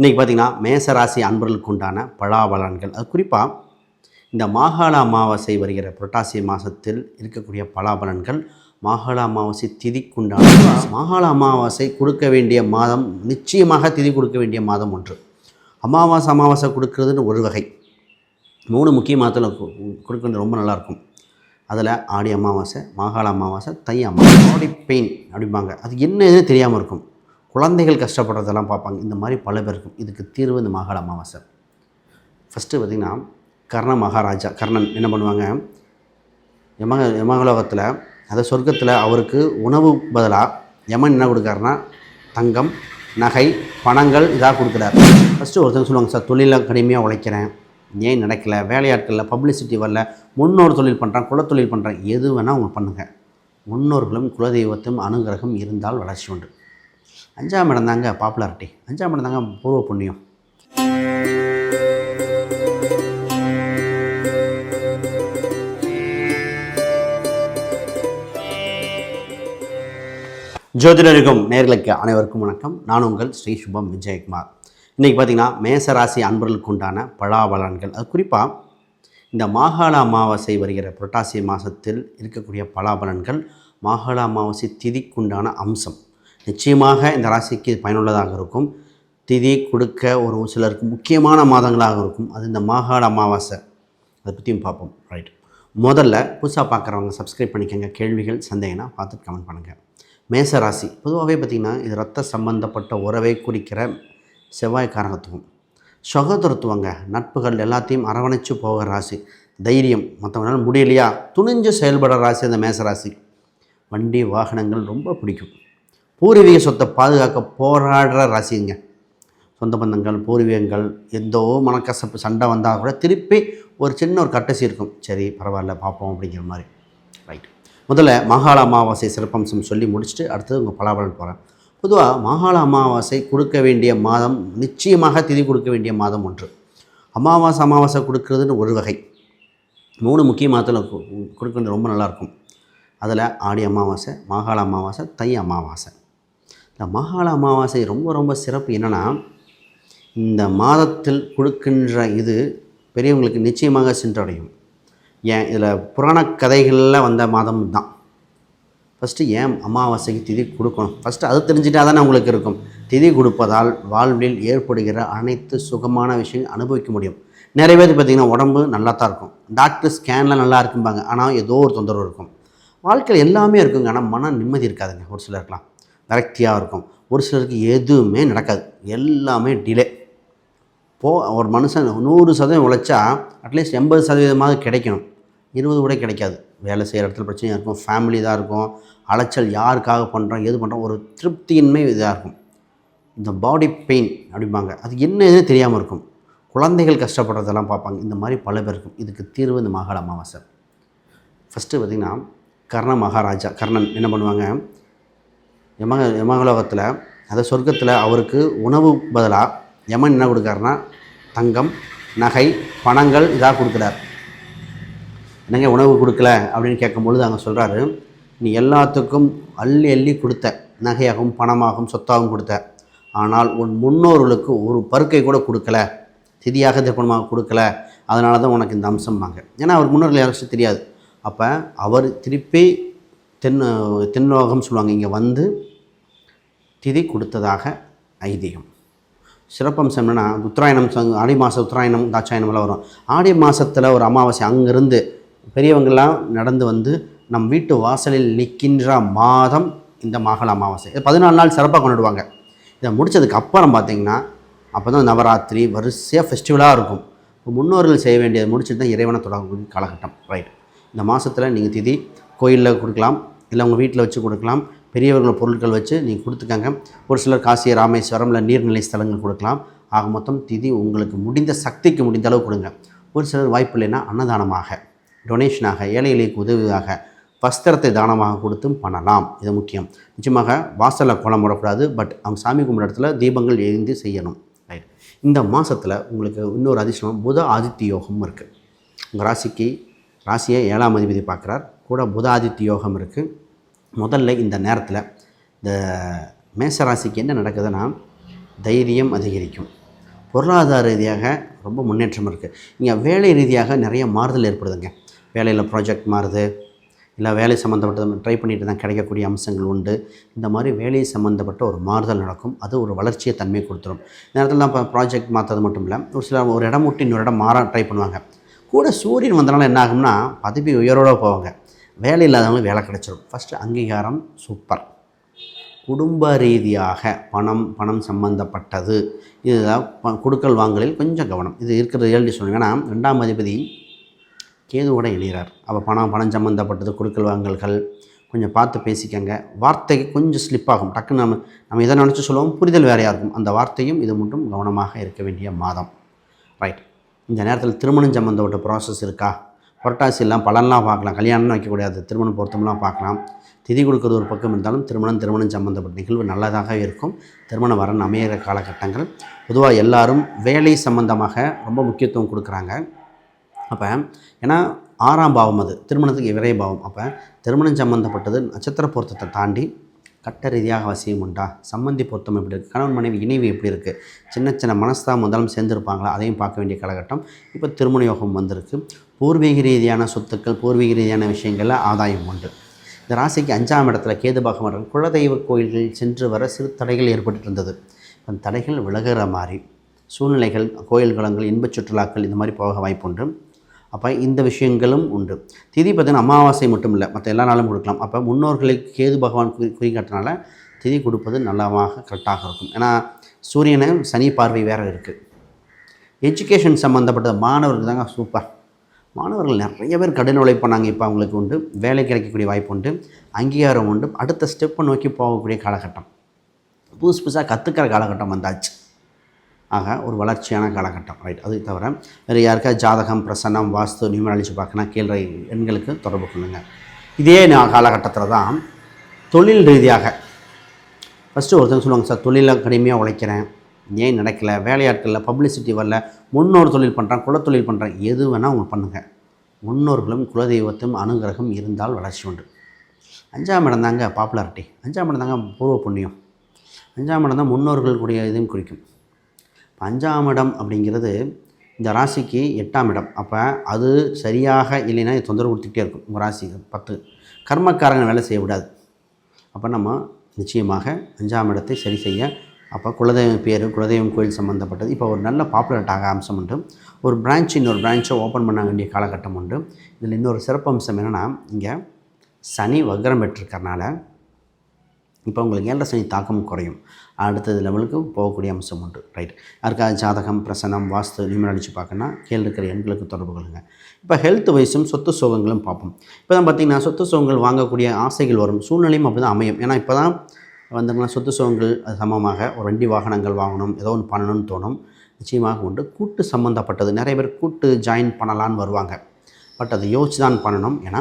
இன்றைக்கி பார்த்திங்கன்னா மேசராசி அன்பர்களுக்கு உண்டான பலாபலன்கள். அது குறிப்பாக இந்த மாகாள அமாவாசை வருகிற புரட்டாசி மாதத்தில் இருக்கக்கூடிய பலாபலன்கள். மாகாள அமாவாசை திதிக்குண்டான மாகாள அமாவாசை கொடுக்க வேண்டிய மாதம் நிச்சயமாக திதி கொடுக்க வேண்டிய மாதம் ஒன்று. அமாவாசை அமாவாசை கொடுக்கறதுன்னு ஒரு வகை. மூணு முக்கிய மாதத்தில் கொடுக்குறது ரொம்ப நல்லாயிருக்கும். அதில் ஆடி அமாவாசை மாகாள அமாவாசை தை அமாவாசை. பாடி பெயின் அப்படிம்பாங்க. அது என்னன்னு தெரியாமல் இருக்கும். குழந்தைகள் கஷ்டப்படுறதெல்லாம் பார்ப்பாங்க. இந்த மாதிரி பல பேர் இருக்கும். இதுக்கு தீர்வு இந்த மாகாள அமாவாசை. ஃபஸ்ட்டு பார்த்திங்கன்னா கர்ண மகாராஜா கர்ணன் என்ன பண்ணுவாங்க? யமக யமகலோகத்தில் அதாவது சொர்க்கத்தில் அவருக்கு உணவு பதிலாக யமன் என்ன கொடுக்காருன்னா தங்கம் நகை பணங்கள் இதாக கொடுக்குறாரு. ஃபஸ்ட்டு ஒருத்தங்க சொல்லுவாங்க சார் தொழிலில் கடுமையாக உழைக்கிறேன். ஏன் நடக்கலை? வேலையாட்களில் பப்ளிசிட்டி வரல. முன்னோர் தொழில் பண்ணுறேன் குலத்தொழில் பண்ணுறேன் எது வேணால் அவங்க பண்ணுங்கள் முன்னோர்களும் குலதெய்வத்தும் அனுகிரகம் இருந்தால் வளர்ச்சி உண்டு. அஞ்சாம் இடம் தாங்க பாப்புலாரிட்டி அஞ்சாம் இடம் தாங்க பூர்வ புண்ணியம். ஜோதிடருக்கும் நேர்களுக்கு அனைவருக்கும் வணக்கம். நான் உங்கள் ஸ்ரீ சுபம் விஜயகுமார். இன்றைக்கி பார்த்திங்கன்னா மேசராசி அன்பர்களுக்கு உண்டான பலாபலன்கள். அது குறிப்பாக இந்த மாகாள அமாவாசை வருகிற புரட்டாசி மாதத்தில் இருக்கக்கூடிய பலாபலன்கள் மாகாள அமாவாசை திதிக்குண்டான அம்சம். நிச்சயமாக இந்த ராசிக்கு பயனுள்ளதாக இருக்கும். திதி கொடுக்க ஒரு சிலருக்கு முக்கியமான மாதங்களாக இருக்கும். அது இந்த மாகாட அமாவாசை. அதை பற்றியும் பார்ப்போம். ரைட் முதல்ல புதுசாக பார்க்குறவங்க சப்ஸ்கிரைப் பண்ணிக்கோங்க. கேள்விகள் சந்தேகம்னா பார்த்துட்டு கமெண்ட் பண்ணுங்கள் மேச ராசி. பொதுவாகவே பார்த்திங்கன்னா இது ரத்த சம்பந்தப்பட்ட உறவை குறிக்கிற செவ்வாய் காரகத்துவம். சகோதரத்துவங்க நட்புகள் எல்லாத்தையும் அரவணைச்சு போகிற ராசி. தைரியம். மற்றவங்களால முடியலையா? துணிஞ்சு செயல்படுற ராசி அந்த மேச ராசி. வண்டி வாகனங்கள் ரொம்ப பிடிக்கும். பூர்வீக சொத்தை பாதுகாக்க போராடுற ராசிங்க சொந்த பந்தங்கள் பூர்வீகங்கள் எந்தோ மனக்கசப்பு சண்டை வந்தால் கூட திருப்பி ஒரு சின்ன ஒரு கட்டசி இருக்கும். சரி பரவாயில்ல பார்ப்போம் அப்படிங்கிற மாதிரி. ரைட் முதல்ல மாகாள அமாவாசை சிறப்பம்சம் சொல்லி முடிச்சுட்டு அடுத்தது உங்கள் பலாபலன் போகிறேன் பொதுவாக மாகாள அமாவாசை கொடுக்க வேண்டிய மாதம் நிச்சயமாக திதி கொடுக்க வேண்டிய மாதம் ஒன்று. அமாவாசை அமாவாசை கொடுக்கறதுன்னு ஒரு வகை. மூணு முக்கிய மாதத்தில் கொடுக்கறது ரொம்ப நல்லாயிருக்கும் அதில் ஆடி அமாவாசை மாகாள அமாவாசை தை அமாவாசை. இந்த மாகாள அமாவாசை ரொம்ப ரொம்ப சிறப்பு என்னென்னா இந்த மாதத்தில் கொடுக்கின்ற இது பெரியவங்களுக்கு நிச்சயமாக சென்றடையும். ஏன்? இதில் புராண கதைகளில் வந்த மாதம் தான். ஃபஸ்ட்டு ஏன் அமாவாசைக்கு திதி கொடுக்கணும்? ஃபஸ்ட்டு அது தெரிஞ்சுட்டா தானே உங்களுக்கு இருக்கும். திதி கொடுப்பதால் வாழ்வில் ஏற்படுகிற அனைத்து சுகமான விஷயங்கள் அனுபவிக்க முடியும். நிறைய பேர் பார்த்திங்கன்னா உடம்பு நல்லா தான் இருக்கும். டாக்டர் ஸ்கேனில் நல்லா இருக்கும்பாங்க. ஆனால் ஏதோ ஒரு தொந்தரவு இருக்கும். வாழ்க்கையில் எல்லாமே இருக்குங்க. ஆனால் மன நிம்மதி இருக்காதுங்க. ஒரு சிலருக்குலாம் விரக்தியாக இருக்கும். ஒரு சிலருக்கு எதுவுமே நடக்காது. எல்லாமே டிலே போ ஒரு மனுஷன் நூறு சதவீதம் உழைச்சா அட்லீஸ்ட் எண்பது சதவீதமாக கிடைக்கணும். இருபது கூட கிடைக்காது. வேலை செய்கிற இடத்துல பிரச்சனையாக இருக்கும். ஃபேமிலி இதாக இருக்கும். அலைச்சல் யாருக்காக பண்ணுறோம் எது பண்ணுறோம் ஒரு திருப்தியின்மை இதாக இருக்கும். இந்த பாடி பெயின் அப்படிம்பாங்க. அது என்னன்னு தெரியாமல் இருக்கும். குழந்தைகள் கஷ்டப்படுறதெல்லாம் பார்ப்பாங்க. இந்த மாதிரி பல பேர் இருக்கும். இதுக்கு தீர்வு இந்த மாகாள அமாவாசை. ஃபஸ்ட்டு பார்த்திங்கன்னா கர்ண மகாராஜா கர்ணன் என்ன பண்ணுவாங்க? யமக யமகலோகத்தில் அதாவது சொர்க்கத்தில் அவருக்கு உணவு பதிலாக யமன் என்ன கொடுக்காருன்னா தங்கம் நகை பணங்கள் இதாக கொடுக்குறார். என்னங்க உணவு கொடுக்கல அப்படின்னு கேட்கும்பொழுது அங்கே சொல்கிறாரு நீ எல்லாத்துக்கும் அள்ளி அள்ளி கொடுத்த நகையாகவும் பணமாகவும் சொத்தாகவும் கொடுத்த. ஆனால் உன் முன்னோர்களுக்கு ஒரு பருக்கை கூட கொடுக்கல திதியாக திருப்பணமாக கொடுக்கல. அதனால தான் உனக்கு இந்த அம்சம் வாங்க ஏன்னா அவர் முன்னோர்கள் யாருக்கும் தெரியாது. அப்போ அவர் திருப்பி தென் தென்லோகம் சொல்லுவாங்க இங்கே வந்து திதி கொடுத்ததாக ஐதீகம். சிறப்பம்சம் என்னென்னா உத்தராயணம் சங் ஆடி மாதம் உத்தராயணம் தாட்சாயணம்லாம் வரும். ஆடி மாதத்தில் ஒரு அமாவாசை அங்கேருந்து பெரியவங்கள்லாம் நடந்து வந்து நம் வீட்டு வாசலில் நிற்கின்ற மாதம் இந்த மாகல அமாவாசை. இது பதினாலு நாள் சிறப்பாக கொண்டாடுவாங்க. இதை முடித்ததுக்கு அப்புறம் பார்த்திங்கன்னா அப்போ தான் நவராத்திரி வரிசையாக ஃபெஸ்டிவலாக இருக்கும். முன்னோர்கள் செய்ய வேண்டியதை முடிச்சுட்டு தான் இறைவனை தொடங்கக்கூடிய காலகட்டம். ரைட் இந்த மாதத்தில் நீங்கள் திதி கோயிலில் கொடுக்கலாம் இல்லை உங்கள் வீட்டில் வச்சு கொடுக்கலாம் பெரியவர்கள் பொருட்கள் வச்சு நீங்கள் கொடுத்துக்கங்க. ஒரு சிலர் காசி ராமேஸ்வரம் இல்லை நீர்நிலை ஸ்தலங்கள் கொடுக்கலாம். ஆக மொத்தம் திதி உங்களுக்கு முடிந்த சக்திக்கு முடிந்த அளவு கொடுங்க. ஒரு சிலர் வாய்ப்பு இல்லைன்னா அன்னதானமாக டொனேஷனாக ஏழை எளியக்கு உதவியாக வஸ்திரத்தை தானமாக கொடுத்தும் பண்ணலாம். இது முக்கியம். நிச்சயமாக வாசலில் கோலம் போடக்கூடாது. பட் அவங்க சாமி கும்பிட்ற இடத்துல தீபங்கள் எழுந்து செய்யணும். ரைட் இந்த மாதத்தில் உங்களுக்கு இன்னொரு அதிர்ஷ்டம் புத ஆதித்ய யோகம் இருக்குது உங்கள் ராசிக்கு ராசியை ஏழாம் அதிபதி பார்க்குறார். கூட புத ஆதித்ய யோகம் இருக்குது முதல்ல இந்த நேரத்தில் இந்த மேச ராசிக்கு என்ன நடக்குதுன்னா தைரியம் அதிகரிக்கும். பொருளாதார ரீதியாக ரொம்ப முன்னேற்றம் இருக்குது இங்கே வேலை ரீதியாக நிறைய மாறுதல் ஏற்படுதுங்க. வேலையில் ப்ராஜெக்ட் மாறுது. இல்லை வேலை சம்மந்தப்பட்ட ட்ரை பண்ணிட்டு தான் கிடைக்கக்கூடிய அம்சங்கள் உண்டு. இந்த மாதிரி வேலை சம்மந்தப்பட்ட ஒரு மாறுதல் நடக்கும். அது ஒரு வளர்ச்சியை தன்மை கொடுத்துரும். இந்த நேரத்தில் இப்போ ப்ராஜெக்ட் மாற்றது மட்டும் இல்லை ஒரு சில ஒரு இடம் விட்டு இன்னொரு இடம் மாற ட்ரை பண்ணுவாங்க. கூட சூரியன் வந்தனால என்ன ஆகும்னா பதவி உயரோட போவாங்க. வேலை இல்லாதவங்களுக்கு வேலை கிடைச்சிடும் ஃபஸ்ட்டு அங்கீகாரம் சூப்பர் குடும்ப ரீதியாக பணம் பணம் சம்பந்தப்பட்டது. இதுதான் ப- கொடுக்கல் வாங்கலில் கொஞ்சம் கவனம். இது இருக்கிறது ஏழு சொல்லுங்கன்னா ரெண்டாம் அதிபதி கேதுவோட இணைகிறார். அப்போ பணம் பணம் சம்மந்தப்பட்டது கொடுக்கல் வாங்கல்கள் கொஞ்சம் பார்த்து பேசிக்கங்க. வார்த்தைக்கு கொஞ்சம் ஸ்லிப் ஆகும். டக்குன்னு நம்ம நம்ம எதை நினச்சி சொல்லுவோம்? புரிதல் வேறையாக இருக்கும் அந்த வார்த்தையும் இது மட்டும் கவனமாக இருக்க வேண்டிய மாதம். ரைட் இந்த நேரத்தில் திருமணம் சம்மந்தப்பட்ட ப்ராசஸ் இருக்கா? புரட்டாசி எல்லாம் பலன்லாம் பார்க்கலாம். கல்யாணம்னு வைக்கக்கூடாது. திருமணம் பொருத்தம்லாம் பார்க்கலாம். திதி கொடுக்குறது ஒரு பக்கம் இருந்தாலும் திருமணம் திருமணம் சம்மந்தப்பட்ட நிகழ்வு நல்லதாக இருக்கும். திருமண வரன் அமையிற காலகட்டங்கள். பொதுவாக எல்லாரும் வேலை சம்பந்தமாக ரொம்ப முக்கியத்துவம் கொடுக்குறாங்க. அப்போ ஏன்னா ஆறாம் பாவம் அது. திருமணத்துக்கு விரை பாவம். அப்போ திருமணம் சம்மந்தப்பட்டது நட்சத்திர பொருத்தத்தை தாண்டி கட்ட ரீதியாக அவசியம் உண்டா? சம்மந்தி பொருத்தம் எப்படி இருக்குது கணவன் மனைவி இணைவு எப்படி இருக்குது சின்ன சின்ன மனஸ்தாபம் முதலும் சேர்ந்துருப்பாங்களா? அதையும் பார்க்க வேண்டிய காலகட்டம் இப்போ திருமண யோகம் வந்திருக்கு. பூர்வீக ரீதியான சொத்துக்கள் பூர்வீக ரீதியான விஷயங்களில் ஆதாயம் உண்டு. இந்த ராசிக்கு அஞ்சாம் இடத்துல கேது பகவான் குலதெய்வ கோயில்கள் சென்று வர சிறு தடைகள் ஏற்பட்டு இருந்தது அந்த தடைகள் விலகிற மாதிரி சூழ்நிலைகள் கோயில் குளங்கள் இன்பச் சுற்றுலாக்கள் இந்த மாதிரி போக வாய்ப்புண்டு அப்போ இந்த விஷயங்களும் உண்டு. திதி பார்த்தீங்கன்னா அமாவாசை மட்டும் இல்லை மற்ற எல்லா நாளும் கொடுக்கலாம். அப்போ முன்னோர்களுக்கு கேது பகவான் குறி குறிக்காட்டினால திதி கொடுப்பது நல்லமாக கரெக்டாக இருக்கும். ஏன்னா சூரியனை சனி பார்வை வேறு இருக்குது எஜுகேஷன் சம்மந்தப்பட்ட மாணவர்கள் தாங்க சூப்பர் மாணவர்கள் நிறைய பேர் கடின நாங்கள் இப்போ அவங்களுக்கு உண்டு. வேலை கிடைக்கக்கூடிய வாய்ப்பு உண்டு. அங்கீகாரம் உண்டு. அடுத்த ஸ்டெப்பை நோக்கி போகக்கூடிய காலகட்டம். புதுசு புதுசாக கற்றுக்கிற காலகட்டம் வந்தாச்சு. ஆக ஒரு வளர்ச்சியான காலகட்டம் ரைட் அது தவிர வேறு யாருக்கா ஜாதகம் பிரசன்னம் வாஸ்து நியூமராலஜி பார்க்கணும் கீழே எண்களுக்கு தொடர்பு கொள்ளுங்கள் இதே காலகட்டத்தில் தான் தொழில் ரீதியாக ஃபஸ்ட்டு ஒருத்தங்க சொல்லுவாங்க சார் தொழிலில் கடுமையாக உழைக்கிறேன். ஏன் நடக்கலை? வேலையாட்களில் பப்ளிசிட்டி வரல. முன்னோர் தொழில் பண்ணுறேன் குலத்தொழில் பண்ணுறேன் எது வேணால் அவங்க பண்ணுங்கள் முன்னோர்களும் குலதெய்வத்தும் அனுகிரகம் இருந்தால் வளர்ச்சி உண்டு. அஞ்சாம் இடம் தாங்க பாப்புலாரிட்டி அஞ்சாம் இடம் தாங்க பூர்வ புண்ணியம். அஞ்சாம் இடம் தான் முன்னோர்கள் கூடிய இதையும் குறிக்கும். அஞ்சாம் இடம் அப்படிங்கிறது இந்த ராசிக்கு எட்டாம் இடம். அப்போ அது சரியாக இல்லைன்னா இது தொந்தரவு கொடுத்துக்கிட்டே இருக்கும். உங்கள் ராசி பத்து. கர்மக்காரங்க வேலை செய்ய விடாது அப்போ நம்ம நிச்சயமாக அஞ்சாம் இடத்தை சரி செய்ய அப்போ குலதெய்வம் பேர் குலதெய்வம் கோயில் சம்மந்தப்பட்டது இப்போ ஒரு நல்ல பாப்புலர்ட்டாக அம்சம் உண்டு. ஒரு பிரான்ச் இன்னொரு பிரான்ச்சை ஓப்பன் பண்ண வேண்டிய காலகட்டம் உண்டு. இதில் இன்னொரு சிறப்பு அம்சம் என்னென்னா இங்கே சனி வக்ரம் பெற்றிருக்கறனால இப்போ உங்களுக்கு ஏழரை சனி தாக்கம் குறையும். அடுத்தது லெவலுக்கு போகக்கூடிய அம்சம் உண்டு. ரைட் யாருக்காவது ஜாதகம் பிரசனம் வாஸ்து நியூமராலஜி பார்க்கணும்னா கீழே இருக்கிற எண்களுக்கு தொடர்பு கொள்ளுங்க. இப்போ ஹெல்த் வைஸும் சொத்து சுகங்களும் பார்ப்போம். இப்போ தான் பார்த்தீங்கன்னா சொத்து சுகங்கள் வாங்கக்கூடிய ஆசைகள் வரும். சூழ்நிலையும் அப்படி தான் அமையும். ஏன்னா இப்போ தான் வந்துங்களா சொத்து சுகங்கள் அது சமமாக ஒரு வண்டி வாகனங்கள் வாங்கணும் ஏதோ ஒன்று பண்ணணும்னு தோணும். நிச்சயமாக உண்டு. கூட்டு சம்மந்தப்பட்டது நிறைய பேர் கூட்டு ஜாயின் பண்ணலான்னு வருவாங்க. பட் அதை யோசிச்சு தான் பண்ணணும். ஏன்னா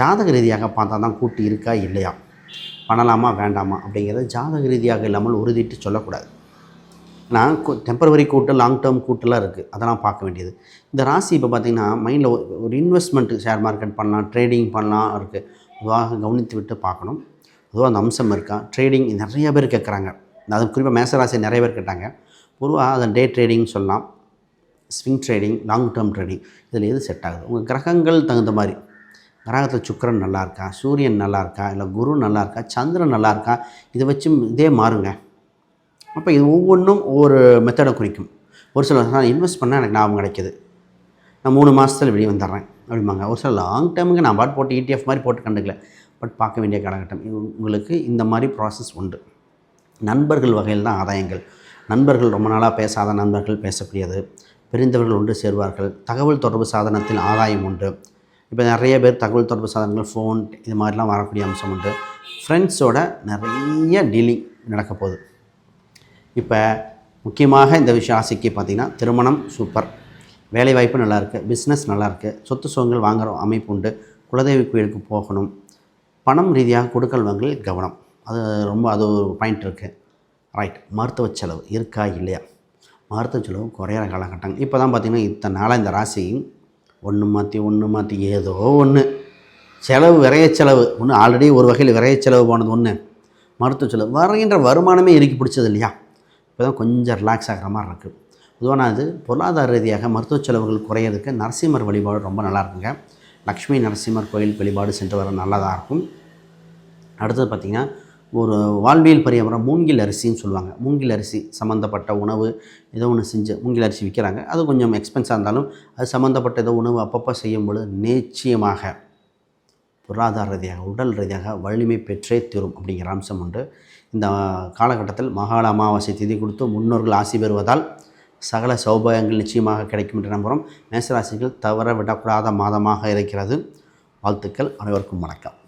ஜாதக ரீதியாக பார்த்தா தான் கூட்டு இருக்கா இல்லையா? பண்ணலாமா வேண்டாமா அப்படிங்கிறது ஜாதக ரீதியாக இல்லாமல் உறுதிட்டு சொல்லக்கூடாது. நான் டெம்பரவரி கூட்டு லாங் டேர்ம் கூட்டெல்லாம் இருக்குது அதெல்லாம் பார்க்க வேண்டியது. இந்த ராசி இப்போ பார்த்திங்கன்னா மைண்டில் ஒரு இன்வெஸ்ட்மெண்ட்டு ஷேர் மார்க்கெட் பண்ணலாம் ட்ரேடிங் பண்ணலாம் இருக்குது பொதுவாக கவனித்து விட்டு பார்க்கணும். பொதுவாக அந்த அம்சம் இருக்கா? ட்ரேடிங் நிறைய பேர் கேட்குறாங்க. அது குறிப்பாக மேசராசி நிறைய பேர் கேட்டாங்க. பொதுவாக அதை டே ட்ரேடிங் சொல்லலாம். Swing trading long term trading இதில் எது செட் ஆகுது? உங்கள் கிரகங்கள் தகுந்த மாதிரி. கிரகத்தில் சுக்கிரன் நல்லா இருக்கா சூரியன் நல்லா இருக்கா இல்லை குரு நல்லா இருக்கா சந்திரன் நல்லா இருக்கா இதை வச்சு இதே மாறுங்க. அப்போ இது ஒவ்வொன்றும் ஒவ்வொரு மெத்தடை குறிக்கும். ஒரு சில நான் இன்வெஸ்ட் பண்ணால் எனக்கு லாபம் கிடைக்கிது. நான் மூணு மாதத்தில் வெளியே வந்துடுறேன் அப்படிம்பாங்க. ஒரு சில லாங் டைமுக்கு நான் பாட் போட்டு இடிஎஃப் மாதிரி போட்டு கண்டுக்கல. பட் பார்க்க வேண்டிய காலகட்டம். உங்களுக்கு இந்த மாதிரி ப்ராசஸ் உண்டு. நண்பர்கள் வகையில் தான் ஆதாயங்கள். நண்பர்கள் ரொம்ப நாளாக பேசாத நண்பர்கள் பேசக்கூடியது. பிரிந்தவர்கள் ஒன்று சேர்வார்கள். தகவல் தொடர்பு சாதனத்தில் ஆதாயம் உண்டு. இப்போ நிறைய பேர் தகவல் தொடர்பு சாதனங்கள் ஃபோன் இது மாதிரிலாம் வரக்கூடிய அம்சம் உண்டு. ஃப்ரெண்ட்ஸோட நிறைய டீலிங் நடக்க போகுது. இப்போ முக்கியமாக இந்த விஷயம் ஆசைக்கு பார்த்திங்கன்னா திருமணம் சூப்பர் வேலைவாய்ப்பு நல்லாயிருக்கு பிஸ்னஸ் நல்லாயிருக்கு சொத்து சுகங்கள் வாங்குகிற அமைப்பு உண்டு குலதெய்வ கோயிலுக்கு போகணும் பணம் ரீதியாக கொடுக்கல் வாங்கல் கவனம். அது ரொம்ப அது ஒரு பாயிண்ட் இருக்குது ரைட் மருத்துவ செலவு இருக்கா இல்லையா? மருத்துவ செலவு குறையிற காலகட்டம் இப்போ தான் பார்த்திங்கன்னா இத்தனை நாளாக இந்த ராசி ஒன்று மாற்றி ஒன்று மாற்றி ஏதோ ஒன்று செலவு விரைய செலவு. ஒன்று ஆல்ரெடி ஒரு வகையில் விரைய செலவு போனது ஒன்று மருத்துவ செலவு. வரைகின்ற வருமானமே இறுக்கி பிடிச்சது இல்லையா? இப்போ தான் கொஞ்சம் ரிலாக்ஸ் ஆகிற மாதிரி இருக்குது பொதுவான அது பொருளாதார ரீதியாக மருத்துவ செலவுகள் குறையிறதுக்கு நரசிம்மர் வழிபாடு ரொம்ப நல்லா இருக்குங்க. லக்ஷ்மி நரசிம்மர் கோயில் வழிபாடு சென்று வர நல்லதாக இருக்கும். அடுத்தது பார்த்திங்கன்னா ஒரு வாழ்வியல் பரிகாரம் மூங்கில் அரிசின்னு சொல்லுவாங்க. மூங்கில் அரிசி சம்மந்தப்பட்ட உணவு ஏதோ ஒன்று செஞ்சு மூங்கில் அரிசி விற்கிறாங்க அது கொஞ்சம் எக்ஸ்பென்ஸாக இருந்தாலும் அது சம்மந்தப்பட்ட ஏதோ உணவு அப்பப்போ செய்யும்பொழுது நிச்சயமாக பொருளாதார ரீதியாக உடல் ரீதியாக வலிமை பெற்றே தீரும் அப்படிங்கிற அம்சம் உண்டு. இந்த காலகட்டத்தில் மகாள அமாவாசை திதி கொடுத்து முன்னோர்கள் ஆசி பெறுவதால் சகல சௌபாயங்கள் நிச்சயமாக கிடைக்கும் என்று நம்புகிறோம். மேசராசிகள் தவற விடக்கூடாத மாதமாக இருக்கிறது. வாழ்த்துக்கள் அனைவருக்கும் வணக்கம்.